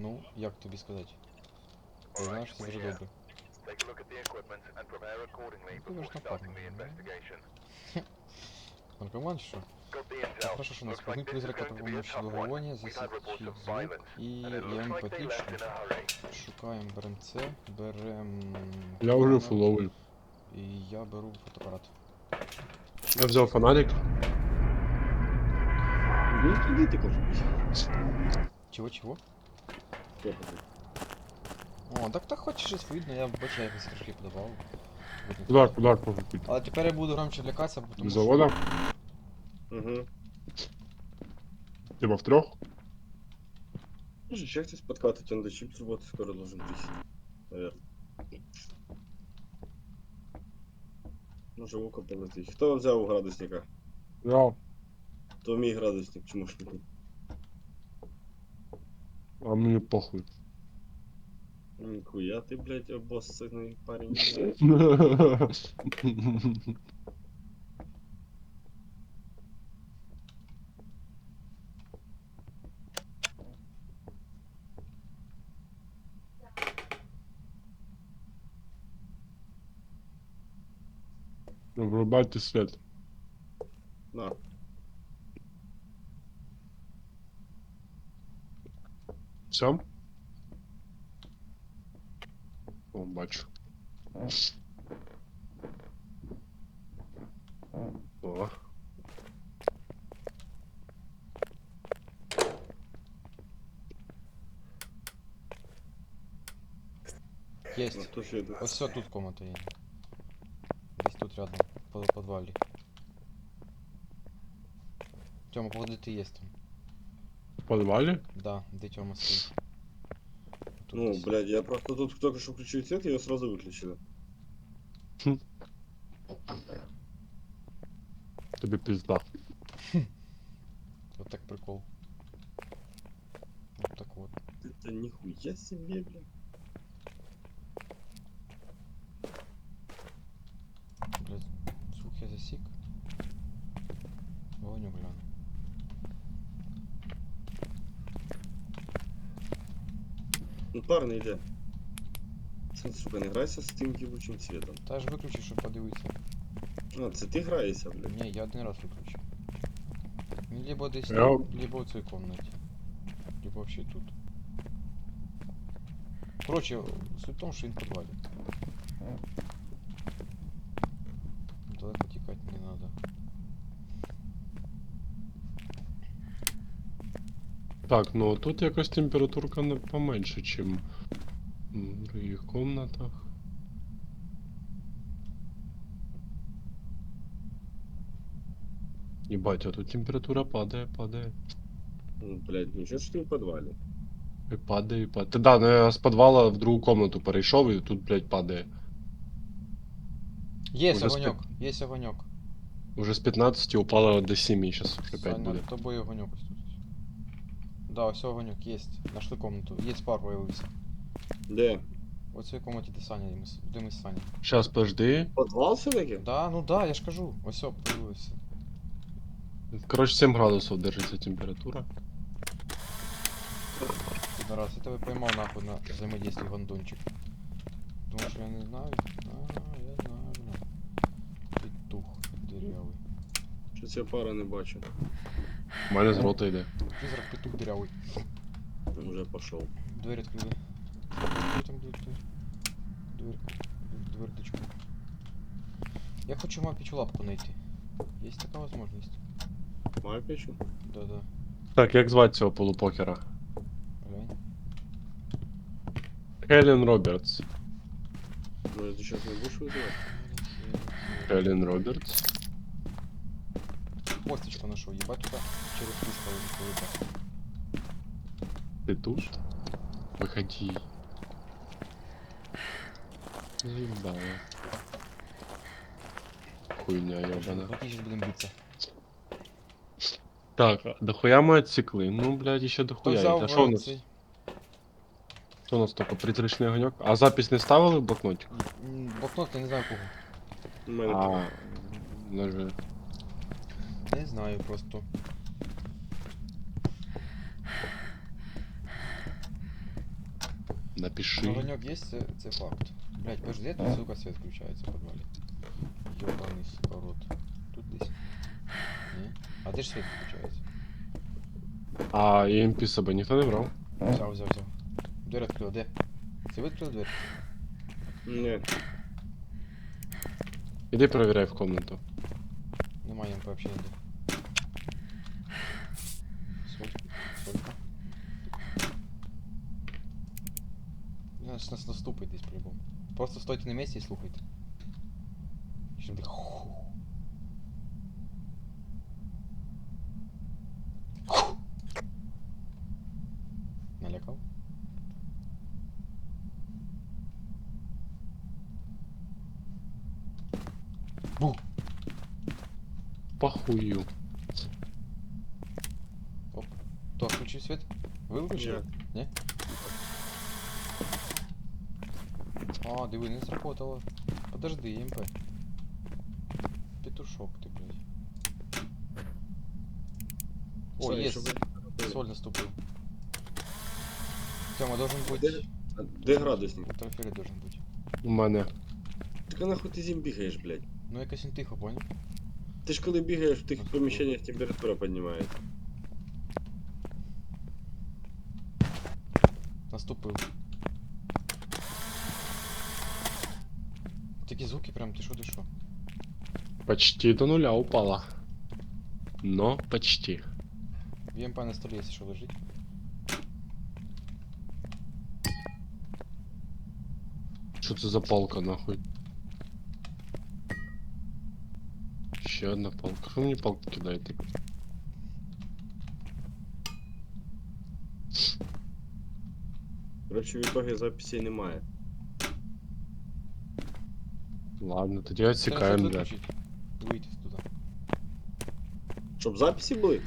Ну, як тобі сказати? Ти знаєш, це дуже добре. Ну, ти вже напарник. Ну. Наркоман, що? Так, хорошо, что нас полный призрак от помощи благовония, засветив звук, и Леон Патричку. Шукаем, берем С, берем... Я уже фуловлю. И я беру фотоаппарат. Я взял фонарик. Чего-чего? О, так так хочеш щось видно, я бачу, як трошки подавав. Удар, удар піти. Але тепер я буду громче лякатися, бо тому що... завода? Угу. Типа в трьох? Може, ще хтось подкатить, он до чипсу вот скоро должен прийти. Наверное. Може око полетить. Хто взяв градусника? Я. То мій градусник, чому ж не? А мені похуй. Ніхуя ти, блядь, обоссаний парень. Врубайте свет. На. Все? О, бачу. О. Ну, Єсть. то ще Ось все тут комната є. Десь тут рядом, по подвалі. Тьома, походи ти є там. Подвале? Да, де Тьома стоїть. Тут Ну, блядь, я просто тут только что включил свет, и его сразу выключили. Тобі пизда. Вот так прикол. Вот так вот. Это нихуя себе. Блядь, Ну, парни, йде. Це, сука, не грайся з тим ебучим цветом. Та ж виключи, щоб подивитися. А, це ти граєшся, блядь. Ні, я один раз виключив. Він либо десь Я- там, либо в цій комнаті. Либо вообще тут. Короче, суть в тому, що він в підвалі. Так, ну тут якось температурка не поменше, чим в других комнатах. Ебать, а тут температура падає, падає. Ну, блядь, нічого ж ти в підвалі. І падає, і падає. Та да, ну я з підвала в другу комнату перейшов і тут, блядь, падає. Є Уже огоньок, є огоньок. Уже з 15 упало до 7, сейчас опять буде. тобою огоньок ось тут. Да, ось огоньок, є. Нашли комнату. Є пар появився. Де? В цій комнаті, де Саня, де ми, с- де ми з Саня. Сейчас, подожди. Подвал все-таки? Да, ну да, я ж кажу. Ось о, появився. Короче, 7 градусов держится температура. Раз, я тебе поймал нахуй на взаимодействие гондончик. Думаешь, я не знаю? А, я знаю. Петух дырявый. Що ця пара не бачу. У мене з рота йде. Призрак петух дырявый. Уже пошел. Дверь открыли. Открой там дверь, дверь. Дверь, двердочку. Я хочу мапичу лапку найти. Есть такая возможность? Мапічу? Да-да. Так, як звати цього полупокера? Глянь. Хелен Робертс. Ну, ти зараз не будеш визивати? Хелен Робертс. Косточку нашел, ебать туда через пушку вылетает. Ти тут? Виходи. Заебало. Хуйня ебана. Вот сейчас будем биться. Так, дохуя мы отсекли. Ну, блядь, еще дохуя. взял А що у нас? Що у нас тільки призрачний огоньок? А запись не ставили в блокнотик? Блокнот, я не знаю кого. А, ножи. Не знаю просто. Напиши. Огонек есть, це, це факт. Блять, подожди, тут, сука, свет включается в подвале. Ёбаный, сука, рот. Тут десь. Ні? А де ж свет включається? А EMP з собою ніхто не брав? Взяв, взяв, взяв. Двері відкрила, де? Це ви відкрили двері? Ні. Іди перевіряй в комнату. Немає МП вообще ніде. Нас, нас наступить десь по-любому. Просто стойте на місці і слухайте. Щоб так ху. Ху. Налякав? Бу! Похую. Оп. Кто включил свет? Вы выключили? Не? А, диви, не сработало. Подожди, МП. Петушок ты, блядь. О, Sorry, есть. що ви- Соль наступил. Тёма должен быть. Де- А Де градусник? Ультрафиолет должен быть. У мене. Так а нахуй ти зим бігаєш, блядь? Ну якось він тихо, понял? Ти ж коли бігаєш в тих поміщеннях температура піднімається. Наступив. Такі звуки прям, ти шо, ти шо? Почти до нуля упала. Но почти. В ЕМП на столі, якщо що лежить. Що це за палка нахуй? Ще одна палка. Що мені палку кидаєте? Коротше, в ітогі записей немає. Ладно, тоді Треба отсікаємо, світ блядь. виключити. І Вийти туди. Щоб записи були?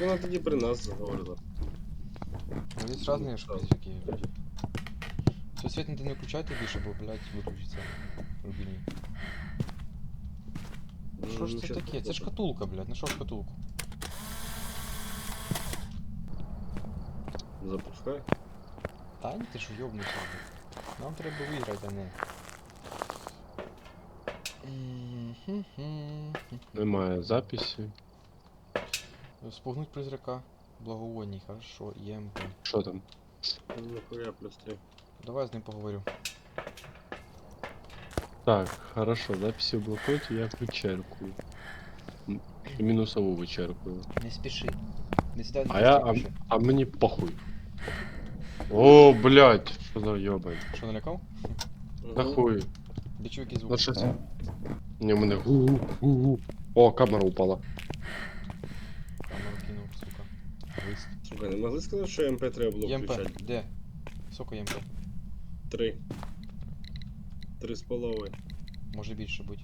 Вона тоді при нас говорила. Ну здесь разные штуки такі, блядь. Все, світ ніде не включайте більше, бо, блядь, виключиться. Рубіні. Що ж Ну, це щас таке? Це попробуй. шкатулка, блядь, нашов шкатулку. Запускай. Та ні, ти що йобнувся, блядь. Нам треба виграти, а не. Немає записі. Спугнуть призрака. Благовонний, хорошо, ЄМП. Що там? Нахуя плюс три. Давай я з ним поговорю. Так, хорошо, записи в блокноті я вичеркую. Мінусову вичеркую. Не спіши. Не сідай А я, а, а мені похуй. О, блядь, що за йобань. Що налякав? Нахуй. Чув який звук? Що це? Ні, у мене гу гу О, камера упала. Камеру кинув, сука. Вист. Сука, не могли сказати, що МП треба було ЄМП, включати? де? Сколько ЄМП? Три. Три з половою. Може більше бути.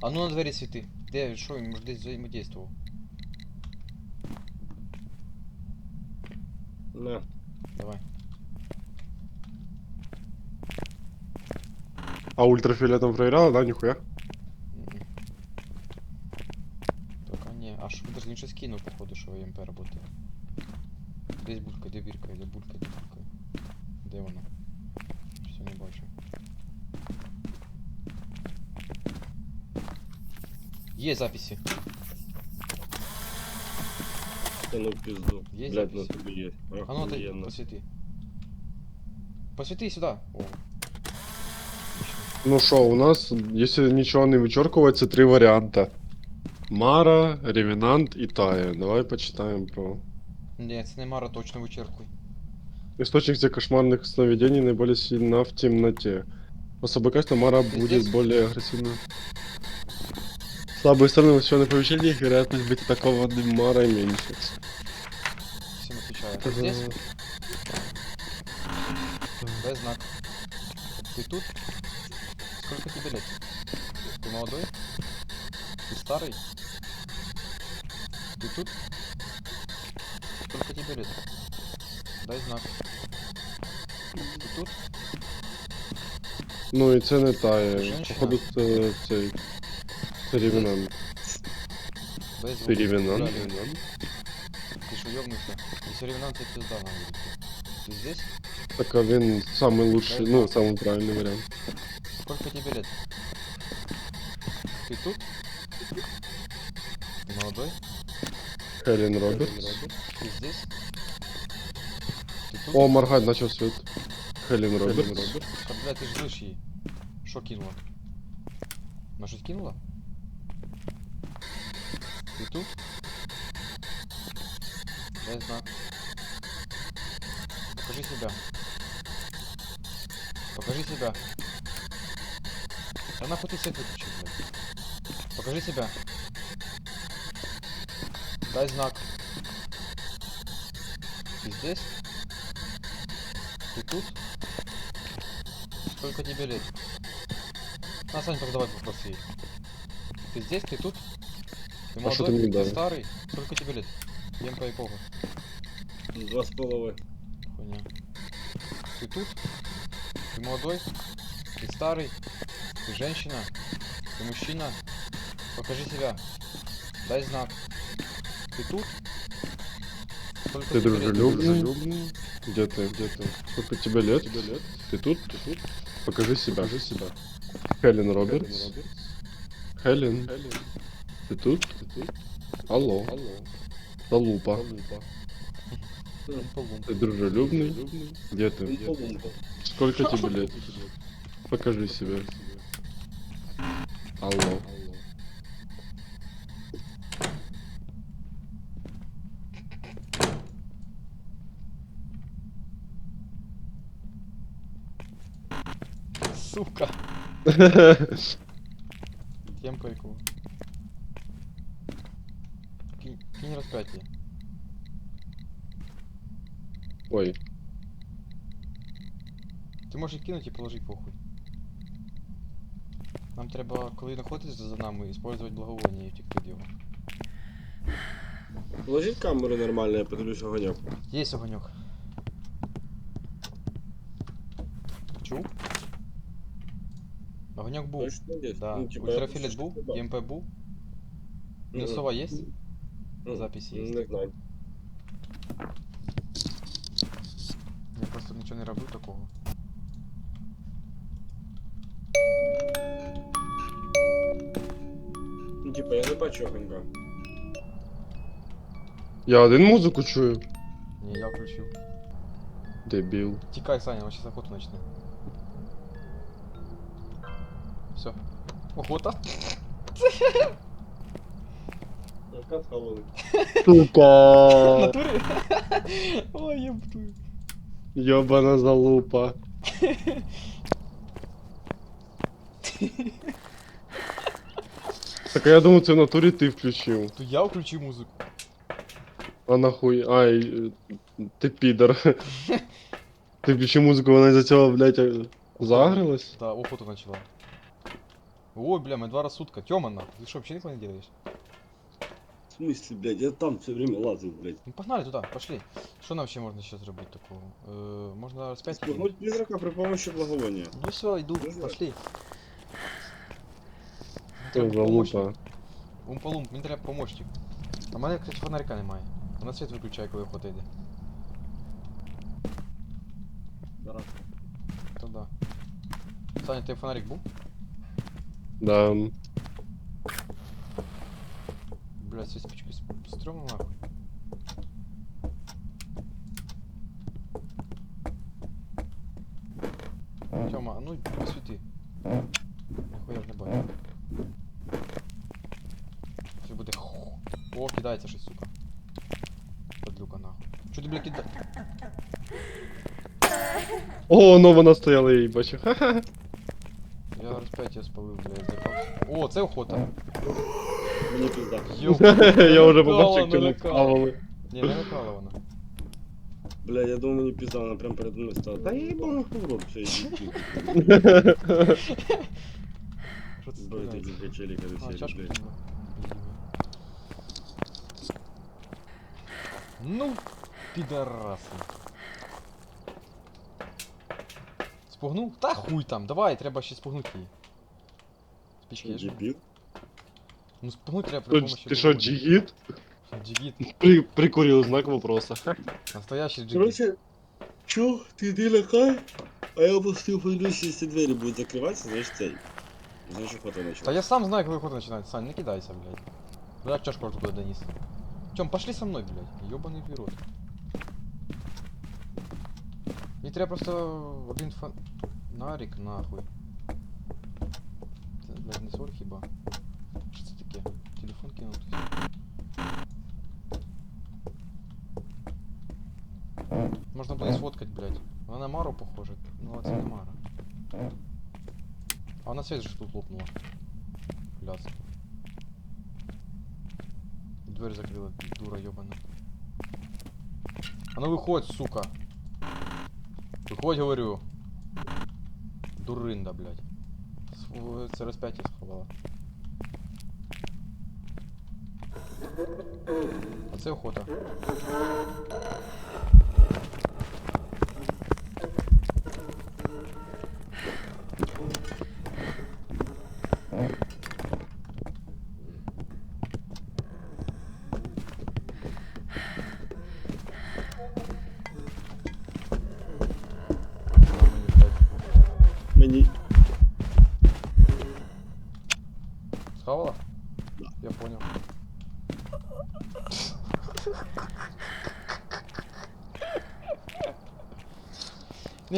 А ну на двері світи. Де, що він, може десь взаємодействував? На. Давай. А ультрафіолетом проверяла, да, ніхуя? М-м. Только не. А що, подожди, він щось кинув, походу, що ЄМП работає. Десь булька, де бірка, де булька, де булька. Де вона? Все не бачу. Є записи. Та ну в пизду. Є Блядь, ну записи? тобі є. А ну отойди, Охуєнно. посвети. Посвети сюда. О. Отлично. Ну що, у нас, якщо нічого не вичеркувати, це три варіанти. Мара, Ревенант і Тая. Давай почитаємо про. Ні, це не Мара, точно вичеркуй. Источник этих кошмарных сновидений наиболее сильна в темноте. Особо качество Мара Здесь? будет более агрессивна. Слабые стороны в освещенных помещениях, вероятность быть атакованным Марой меньше. Всем отвечаю. Ты здесь? Дай знак. Ты тут? Сколько тебе лет? Ты молодой? Ты старый? Ты тут? Сколько тебе лет? Дай знак. Ты тут? Ну і це не Тая. Женщина? Походу це цей. Це Ревенант. Дай звук. Це Ревенант. Реально. Ты что, ёбнулся? Если ревенант, то пизда на улице. Ты здесь? Так а він самый лучший, ну, самый правильный вариант. Сколько тебе лет? Ты тут? Молодой? Хелен Робертс. Ты здесь? Ты тут? О, моргать начал свет. Хелен Робертс. Да, бля, ты ж слышь ей. Шо кинула? Что кинула? Ты тут? Дай знак. Покажи себя. Покажи себя. Да нахуй ты свет выключил, блядь. Покажи себя. Дай знак. Ты здесь? Ты тут? Сколько тебе лет? А, Саня, только давай вопрос ей. Ты здесь? Ты тут? Ты А молодой? ты мне ты дал? старый? Сколько тебе лет? Ем по ипогу. Два з половиною. Хуйня. Ты тут? Ты молодой? Ты старый? Ты женщина? Ты мужчина? Покажи себя. Дай знак. Ты тут? Сколько Ты тебе лет? дружелюбный? Где ты? Где ты? Сколько тебе лет? Ты тут? Ты тут? Покажи себя. Покажи себя. Хелен Робертс. Хелен. Ты тут? Ты тут? Алло. Залупа. Лумпа-лумпа. Ты дружелюбный? Где ты? Сколько тебе лет? Покажи себя. Алло. Сука. Ем по ипогу. Кинь, кинь распятие. Ой, Ти можеш їх кинути і положи похуй. Нам треба, коли знаходитися за нами, використовувати благовоння і втекти від його. Положіть камеру нормально, я подивлюсь огоньок. Є огоньок. Чув? Огоньок був. Точно є? Да. Ну, типа, я Ультрафілет просто був, що ЄМП був. Мгм. Мінусова є? Мгм. Запись є. Не знаю. Я просто нічого не робив такого. Ну, типа, я не бачу огонька. я один музику чую. Ні, я включив. Дебіл. Тікай, Саня, он сейчас охоту начне. Все. Охота. Яка схавали? В Сука! натурі? Ой, я бтую. Йобана залупа. Так а я думаю, це в натурі ти включив. То я включив музику. А нахуй. Ай, е, ти підар. Ти включив музику, вона із-за цього, блядь, е, загрилась? Да, охоту начала. Ой, бля, мы два раз сутка. Тёма, нахуй. Ты что, вообще никого не делаешь? В смысле, блядь, я там все время лазил, блядь. Ну погнали туда, пошли. Что нам вообще можно сейчас сделать такого? Э, можно распять? Спугнуть призрака при помощи благовония. Ну все, иду, Давай. пошли. Це Треба помощник. залупа. Умпалумп, мені треба помощник. А в мене, кстати, фонарика немає. Вона світ виключає, коли охота йде. То да. Саня, ти фонарик був? Да. Блядь, цю спичку стрёмно нахуй. Тёма, а ну посвіти. Ніхуя ж не бачу. кидається щось, сука. Подлюка нахуй. Чо ти, бля, кида... О, ну вона стояла, я її бачу. Ха-ха. Я розп'яття спалив, блядь, з'їбався. О, це охота. Мені пизда. Йоп. Я вже Налякала, побачив, чому налякала. схавали. Ні, не лякала вона. Бля, я думал, мені пизда, вона прям передо мною стала. Да я їбав на рот, все, иди. Що це Бля, стріляється? эти качели, А, карусели, чашку блядь. Ну, підараси. Спугнув? Та хуй там, давай, треба ще спугнути її. Спічки є ж? Дебил. Ну спугнуть треба при Ти- помощі Ти що, благовоння. джигіт? Джигіт. При, прикурил знак вопроса. Настоящий джигіт. Короче, Що? Ти не лякай? А я просто пойдусь, якщо двері будуть закриватися, значить цей. Значить охота Та начала. я сам знаю, коли охота починається. Сань, не кидайся, блядь. Ну як чашку туда донес. Тём, пошли со мной, блядь. Ёбаный в рот. Мені треба просто один фонарик, нахуй. Це, блядь, не соль хіба? Що це таке? Телефон кинутий. Можна буде сфоткать, блядь. Вона на Мару похожа. Ну, а це не Мара. А вона свет же тут лопнула. Ляс. Дверь закрыла, дура ёбана. А ну выходь, сука. Выходь, говорю. Дуринда, блядь. Це розп'яття сховала. А це охота.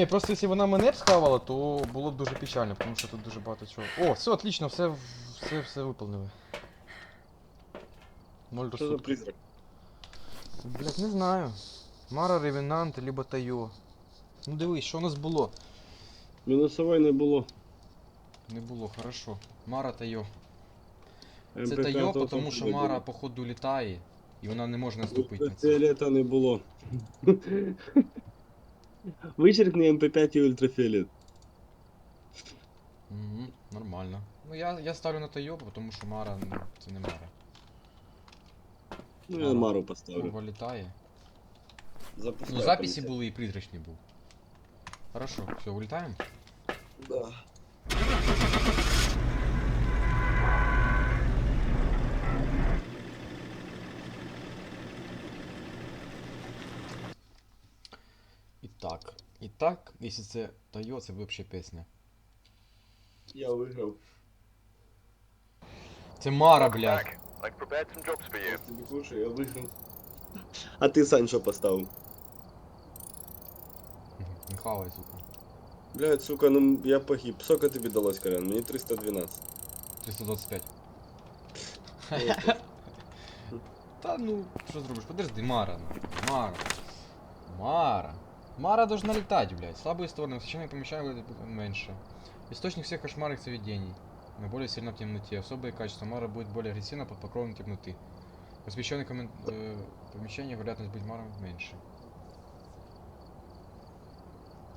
Ні, просто якщо вона мене б схавала, то було б дуже печально, тому що тут дуже багато чого. О, все отлично, все, все, все виповнили. Ноль Що за розсудку. призрак? Блять, не знаю. Мара, Ревенант, либо Тайо. Ну дивись, що у нас було? Мінусової не було. Не було, хорошо. Мара Тайо. Це МП5 Тайо, то тому що Мара походу літає, і вона не може наступити на це. Ультрафіолета не було. Вичеркни МП5 і ультрафіолет. Угу, нормально. Ну я, я ставлю на Тайо, тому що Мара ну, це не Мара. Ну я Ага. Мару поставлю. Курва літає. Запускай Ну записи полетять. були і призрачний був. Хорошо, все, улітаємо? Да. так. І так, якщо це Тайо, це буде взагалі пісня. Я виграв. Це Мара, блядь. Back. I've prepared some jobs for you. Я тобі слушай, я виграв. А ти Сань що поставив? Не хавай, сука. Блядь, сука, ну я погиб. Сколько тобі далось, Карен? Мені 312. 325. Ой, Та ну, що зробиш? Подожди, Мара, ну. Мара. Мара. Мара должна летать, блядь. Слабые стороны, освещение помещаем меньше. Источник всех кошмарных заведений. Наиболее сильно в темноте. Особые качества. Мара будет более агрессивна под покровом темноты. В освещенных комен... э, помещениях вероятность быть Маром меньше.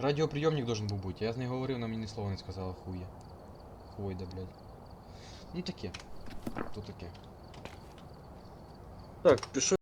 Радіоприйомник должен був бути. Я з нею говорив, вона мені ні слова не сказала хуя. Хвойда, блядь. Ну таке. То таке. Так, пішов.